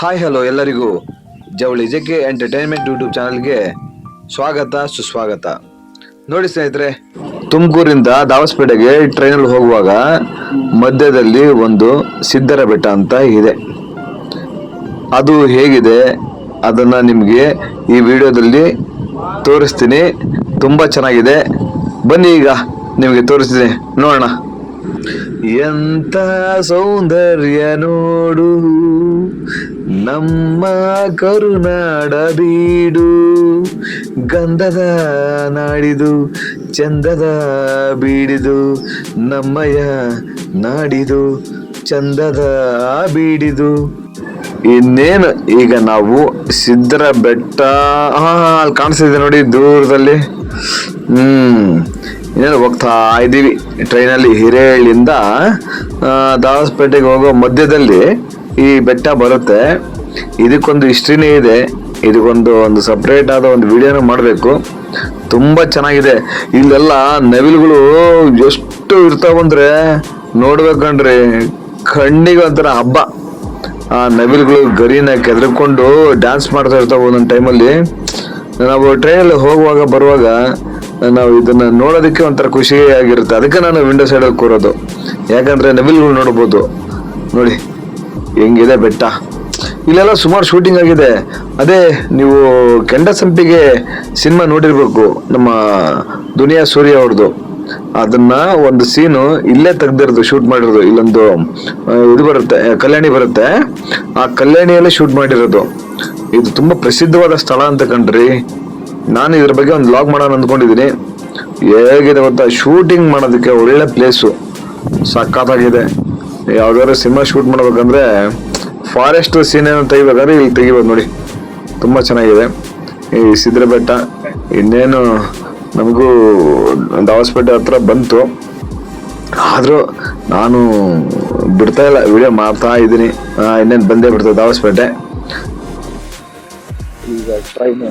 Hi hello ಎಲ್ಲರಿಗೂ. ಜವಳಿ JK entertainment YouTube ಚಾನಲ್ಗೆ ಸ್ವಾಗತ, ಸುಸ್ವಾಗತ. ನೋಡಿ ಸ್ನೇಹಿತರೆ, ತುಮಕೂರಿಂದ ದಾವಸ್ಪೇಟೆಗೆ ಟ್ರೈನಲ್ಲಿ ಹೋಗುವಾಗ ಮಧ್ಯದಲ್ಲಿ ಒಂದು ಸಿದ್ಧರ ಬೆಟ್ಟ ಅಂತ ಇದೆ. ಅದು ಹೇಗಿದೆ ಅದನ್ನು ನಿಮಗೆ ಈ ವಿಡಿಯೋದಲ್ಲಿ ತೋರಿಸ್ತೀನಿ. ತುಂಬ ಚೆನ್ನಾಗಿದೆ. ಬನ್ನಿ ಈಗ ನಿಮಗೆ ತೋರಿಸ್ತೀನಿ. ನೋಡೋಣ. ಎಂಥ ಸೌಂದರ್ಯ ನೋಡು. ನಮ್ಮ ಕರುನಾಡ ಬೀಡು ಗಂಧದ ನಾಡಿದು, ಚಂದದ ಬೀಡಿದು ನಮ್ಮಯ ನಾಡಿದು, ಚಂದದ ಬೀಡಿದು. ಇನ್ನೇನು ಈಗ ನಾವು ಸಿದ್ದರ ಬೆಟ್ಟ ಅಲ್ಲಿ ಕಾಣಿಸ್ತಿದೆ ನೋಡಿ ದೂರದಲ್ಲಿ. ಹ್ಮ್, ಇನ್ನೇನು ಹೋಗ್ತಾ ಇದ್ದೀವಿ. ಟ್ರೈನಲ್ಲಿ ಹಿರೇಹಳ್ಳಿಯಿಂದ ದಾಸಪೇಟೆಗೆ ಹೋಗೋ ಮಧ್ಯದಲ್ಲಿ ಈ ಬೆಟ್ಟ ಬರುತ್ತೆ. ಇದಕ್ಕೊಂದು ಹಿಸ್ಟ್ರಿನೇ ಇದೆ, ಇದಕ್ಕೊಂದು ಒಂದು ಸಪ್ರೇಟ್ ಆದ ಒಂದು ವಿಡಿಯೋನ ಮಾಡಬೇಕು. ತುಂಬ ಚೆನ್ನಾಗಿದೆ. ಇಲ್ಲೆಲ್ಲ ನವಿಲುಗಳು ಎಷ್ಟು ಇರ್ತಾವಂದ್ರೆ ನೋಡ್ಬೇಕಂಡ್ರಿ ಕಣ್ಣಿಗೆ ಒಂಥರ ಹಬ್ಬ. ಆ ನವಿಲುಗಳು ಗರಿನ ಕೆದರ್ಕೊಂಡು ಡ್ಯಾನ್ಸ್ ಮಾಡ್ತಾ ಇರ್ತಾವ ಒಂದೊಂದು ಟೈಮಲ್ಲಿ ನಾವು ಟ್ರೈನಲ್ಲಿ ಹೋಗುವಾಗ ಬರುವಾಗ ನಾವು ಇದನ್ನ ನೋಡೋದಕ್ಕೆ ಒಂಥರ ಖುಷಿಯಾಗಿರುತ್ತೆ ಅದಕ್ಕೆ ನಾನು ವಿಂಡೋ ಸೈಡಲ್ಲಿ ಕೂರೋದು. ಯಾಕಂದ್ರೆ ನವಿಲುಗಳು ನೋಡ್ಬೋದು. ನೋಡಿ, ಹೆಂಗಿದೆ ಬೆಟ್ಟ. ಇಲ್ಲೆಲ್ಲ ಸುಮಾರು ಶೂಟಿಂಗ್ ಆಗಿದೆ. ಅದೇ, ನೀವು ಕೆಂಡ ಸಂಪಿಗೆ ಸಿನಿಮಾ ನೋಡಿರ್ಬೇಕು, ನಮ್ಮ ದುನಿಯಾ ಸೂರ್ಯ ಅವ್ರದ್ದು ಅದನ್ನ ಒಂದು ಸೀನು ಇಲ್ಲೇ ತೆಗ್ದಿರೋದು ಶೂಟ್ ಮಾಡಿರೋದು, ಇಲ್ಲೊಂದು ಇದು ಬರುತ್ತೆ, ಕಲ್ಯಾಣಿ ಬರುತ್ತೆ. ಆ ಕಲ್ಯಾಣಿಯಲ್ಲೇ ಶೂಟ್ ಮಾಡಿರೋದು. ಇದು ತುಂಬಾ ಪ್ರಸಿದ್ಧವಾದ ಸ್ಥಳ ಅಂತ ಕಂಡ್ರಿ. ನಾನು ಇದ್ರ ಬಗ್ಗೆ ಒಂದು ಲಾಗ್ ಮಾಡೋಣ ಅಂದ್ಕೊಂಡಿದ್ದೀನಿ. ಹೇಗಿದೆ ಗೊತ್ತಾ? ಶೂಟಿಂಗ್ ಮಾಡೋದಕ್ಕೆ ಒಳ್ಳೆ ಪ್ಲೇಸು ಸಖತ್ತಾಗಿದೆ. ಯಾವ್ದಾದ್ರು ಸಿನಿಮಾ ಶೂಟ್ ಮಾಡ್ಬೇಕಂದ್ರೆ ಫಾರೆಸ್ಟ್ ಸೀನ್ ಏನಂತ ತೆಗಿಬೇಕಾದ್ರೆ ಇಲ್ಲಿ ತೆಗಿಬೋದು ನೋಡಿ. ತುಂಬಾ ಚೆನ್ನಾಗಿದೆ. ಈ ಸಿದ್ರ ಬೆಟ್ಟ ಇನ್ನೇನು ನಮಗೂ ದಾವಸ್ಪೇಟೆ ಹತ್ರ ಬಂತು. ಆದರೂ ನಾನು ಬಿಡ್ತಾ ಇಲ್ಲ ವಿಡಿಯೋ ಮಾಡ್ತಾ ಇದ್ದೀನಿ. ಇನ್ನೇನು ಬಂದೇ ಬಿಡ್ತದೆ ದಾವಸ್ಪೇಟೆ. ಈಗ train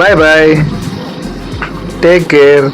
bye bye take care